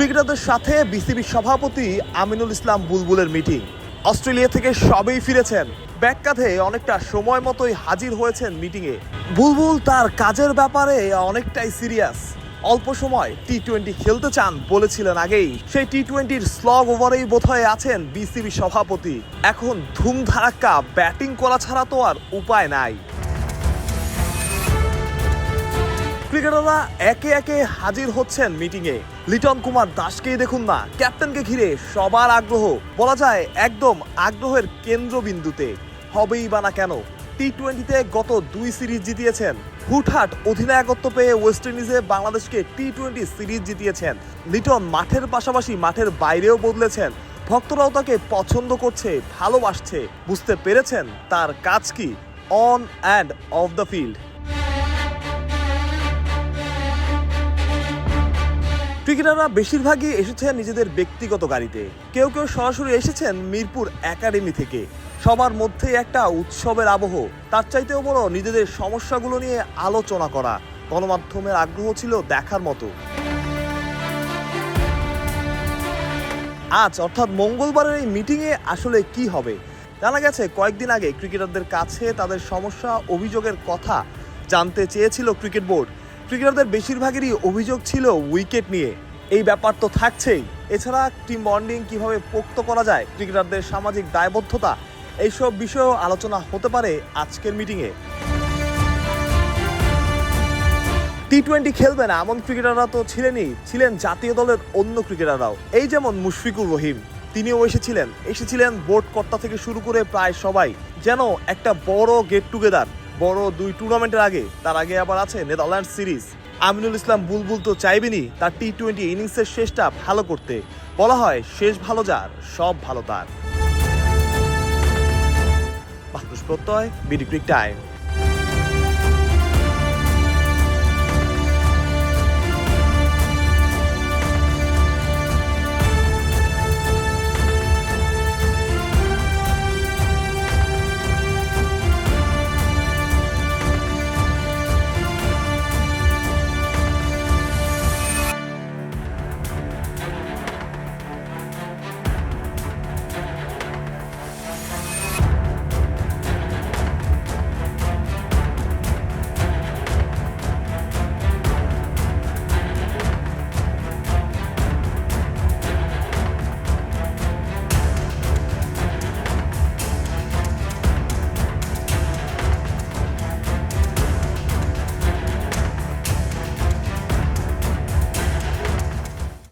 ক্রিকেটারদের সাথে বিসিবি সভাপতি আমিনুল ইসলাম বুলবুলের মিটিং। অস্ট্রেলিয়া থেকে সবেই ফিরেছেন। ব্যাক কাঁধে অনেকটা সময় মতোই হাজির হয়েছেন মিটিংয়ে। বুলবুল তার কাজের ব্যাপারে অনেকটাই সিরিয়াস। অল্প সময় টি টোয়েন্টি খেলতে চান বলেছিলেন আগেই। সেই টি টোয়েন্টির স্লগ ওভারেই বোধহয় আছেন বিসিবি সভাপতি। এখন ধুমধারাক্কা ব্যাটিং করা ছাড়া তো আর উপায় নাই। ক্রিকেটাররা একে একে হাজির হচ্ছেন মিটিংয়ে। লিটন কুমার দাসকেই দেখুন না। ক্যাপ্টেনকে ঘিরে সবার আগ্রহ। বলা যায়, একদম আগ্রহের কেন্দ্রবিন্দুতে। হবেই বা না কেন টি টোয়েন্টিতে গত দুই সিরিজ জিতিয়েছেন। হুটহাট অধিনায়কত্ব পেয়ে ওয়েস্ট ইন্ডিজে বাংলাদেশকে টি টোয়েন্টি সিরিজ জিতিয়েছেন। লিটন মাঠের পাশাপাশি মাঠের বাইরেও বদলেছেন। ভক্তরাও তাকে পছন্দ করছে, ভালোবাসছে। বুঝতে পেরেছেন তার কাজ কি? On and off the field ক্রিকেটাররা বেশিরভাগই এসেছেন নিজেদের ব্যক্তিগত গাড়িতে। কেউ কেউ সরাসরি এসেছেন মিরপুর একাডেমি থেকে। সবার মধ্যে একটা উৎসবের আবহ। তার চাইতেও বড় নিজেদের সমস্যাগুলো নিয়ে আলোচনা করা। গণমাধ্যমের আগ্রহ ছিল দেখার মতো। আজ অর্থাৎ মঙ্গলবারের এই মিটিংয়ে আসলে কি হবে? জানা গেছে, কয়েকদিন আগে ক্রিকেটারদের কাছে তাদের সমস্যা, অভিযোগের কথা জানতে চেয়েছিল ক্রিকেট বোর্ড। ক্রিকেটারদের বেশিরভাগেরই অভিযোগ ছিল উইকেট নিয়ে। এই ব্যাপার তো থাকছেই। এছাড়া টিম বন্ডিং কীভাবে পোক্ত করা যায়, ক্রিকেটারদের সামাজিক দায়বদ্ধতা, এইসব বিষয়েও আলোচনা হতে পারে আজকের মিটিংয়ে। টি টোয়েন্টি খেলবে না, এমন ক্রিকেটাররা তো ছিলেনই। ছিলেন জাতীয় দলের অন্য ক্রিকেটাররাও। এই যেমন মুশফিকুর রহিম, তিনিও এসেছিলেন। এসেছিলেন বোর্ড কর্তা থেকে শুরু করে প্রায় সবাই। যেন একটা বড় গেট টুগেদার বড় দুই টুর্নামেন্টের আগে, তার আগে আবার আছে নেদারল্যান্ড সিরিজ। আমিনুল ইসলাম বুলবুল তো চাইবেনি তার টি টোয়েন্টি ইনিংসের শেষটা ভালো করতে। বলা হয় শেষ ভালো যার, সব ভালো তার। প্রত্যয় বিডি ক্রিক টাইম